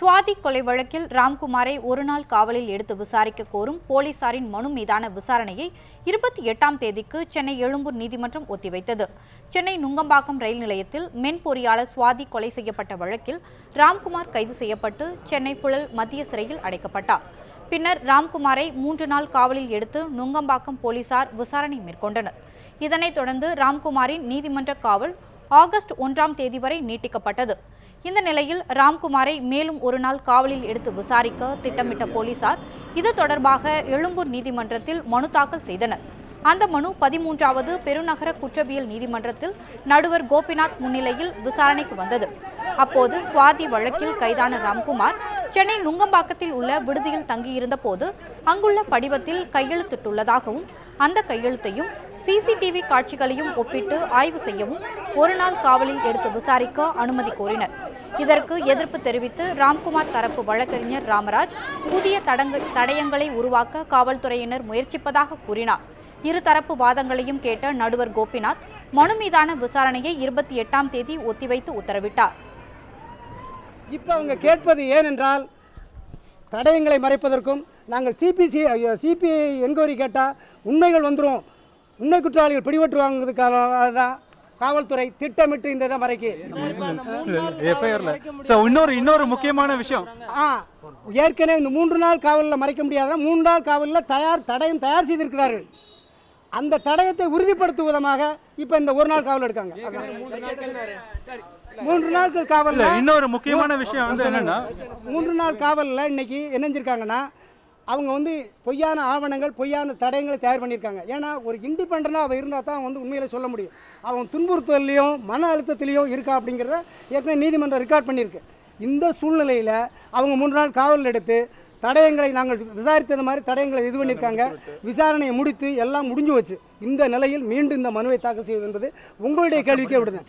சுவாதி கொலை வழக்கில் ராம்குமாரை ஒருநாள் காவலில் எடுத்து விசாரிக்க கோரும் போலீசாரின் மனு மீதான விசாரணையை இருபத்தி எட்டாம் தேதிக்கு சென்னை எழும்பூர் நீதிமன்றம் ஒத்திவைத்தது. சென்னை நுங்கம்பாக்கம் ரயில் நிலையத்தில் மென் பொறியாளர் சுவாதி கொலை செய்யப்பட்ட வழக்கில் ராம்குமார் கைது செய்யப்பட்டு சென்னை புழல் மத்திய சிறையில் அடைக்கப்பட்டார். பின்னர் ராம்குமாரை மூன்று நாள் காவலில் எடுத்து நுங்கம்பாக்கம் போலீசார் விசாரணை மேற்கொண்டனர். இதனைத் தொடர்ந்து ராம்குமாரின் நீதிமன்ற காவல் ஆகஸ்ட் ஒன்றாம் தேதி வரை நீட்டிக்கப்பட்டது. இந்த நிலையில் ராம்குமாரை மேலும் ஒரு நாள் காவலில் எடுத்து விசாரிக்க திட்டமிட்ட போலீசார் இது தொடர்பாக எழும்பூர் நீதிமன்றத்தில் மனு தாக்கல் செய்தனர். அந்த மனு பதிமூன்றாவது பெருநகர குற்றவியல் நீதிமன்றத்தில் நடுவர் கோபிநாத் முன்னிலையில் விசாரணைக்கு வந்தது. அப்போது சுவாதி வழக்கில் கைதான ராம்குமார் சென்னை நுங்கம்பாக்கத்தில் உள்ள விடுதியில் தங்கியிருந்த போது அங்குள்ள படிவத்தில் கையெழுத்திட்டுள்ளதாகவும் அந்த கையெழுத்தையும் சிசிடிவி காட்சிகளையும் ஒப்பிட்டு ஆய்வு செய்யவும் ஒரு நாள் காவலில் எடுத்து விசாரிக்க அனுமதி கோரினர். இதற்கு எதிர்ப்பு தெரிவித்து ராம்குமார் தரப்பு வழக்கறிஞர் ராமராஜ் புதிய தடங்க தடயங்களை உருவாக்க காவல்துறையினர் முயற்சிப்பதாக கூறினார். இருதரப்பு வாதங்களையும் கேட்ட நடுவர் கோபிநாத் மனு மீதான விசாரணையை இருபத்தி எட்டாம் தேதி ஒத்திவைத்து உத்தரவிட்டார். இப்போ அவங்க கேட்பது ஏனென்றால் தடயங்களை மறைப்பதற்கும் நாங்கள் சிபிசி சிபிஐ என்கொயரி கேட்டால் உண்மைகள் வந்துடும் உண்மை குற்றவாளிகள் பிடிபட்டுருவாங்கிறதுக்காக தான் காவல்துறை திட்டமிட்டு இந்த இதை மறைக்கு. இன்னொரு இன்னொரு முக்கியமான விஷயம். ஆ ஏற்கனவே இந்த மூன்று நாள் காவலில் மறைக்க முடியாதுன்னா மூன்று நாள் காவலில் தயார் தடயம் தயார் செய்திருக்கிறார்கள். அந்த தடயத்தை உறுதிப்படுத்தும் விதமாக இப்போ இந்த ஒரு நாள் காவல் எடுக்காங்க. மூன்று நாட்கள் காவலில் இன்னொரு முக்கியமான விஷயம் வந்து என்னன்னா மூன்று நாள் காவலில் இன்னைக்கு என்ன செஞ்சிருக்காங்கன்னா அவங்க வந்து பொய்யான ஆவணங்கள் பொய்யான தடயங்களை தயார் பண்ணியிருக்காங்க. ஏன்னா ஒரு இண்டிபெண்டனாக அவன் இருந்தால் தான் வந்து உண்மையில சொல்ல முடியும். அவன் துன்புறுத்தலையும் மன அழுத்தத்திலையும் இருக்கா அப்படிங்கிறத ஏற்கனவே நீதிமன்றம் ரெக்கார்ட் பண்ணியிருக்கு. இந்த சூழ்நிலையில் அவங்க மூன்று நாள் காவல் எடுத்து தடயங்களை நாங்கள் விசாரித்தது மாதிரி தடயங்களை இது பண்ணியிருக்காங்க. விசாரணையை முடித்து எல்லாம் முடிஞ்சு வச்சு இந்த நிலையில் மீண்டும் இந்த மனுவை தாக்கல் செய்வது என்பது உங்களுடைய கேள்விக்கே விடுது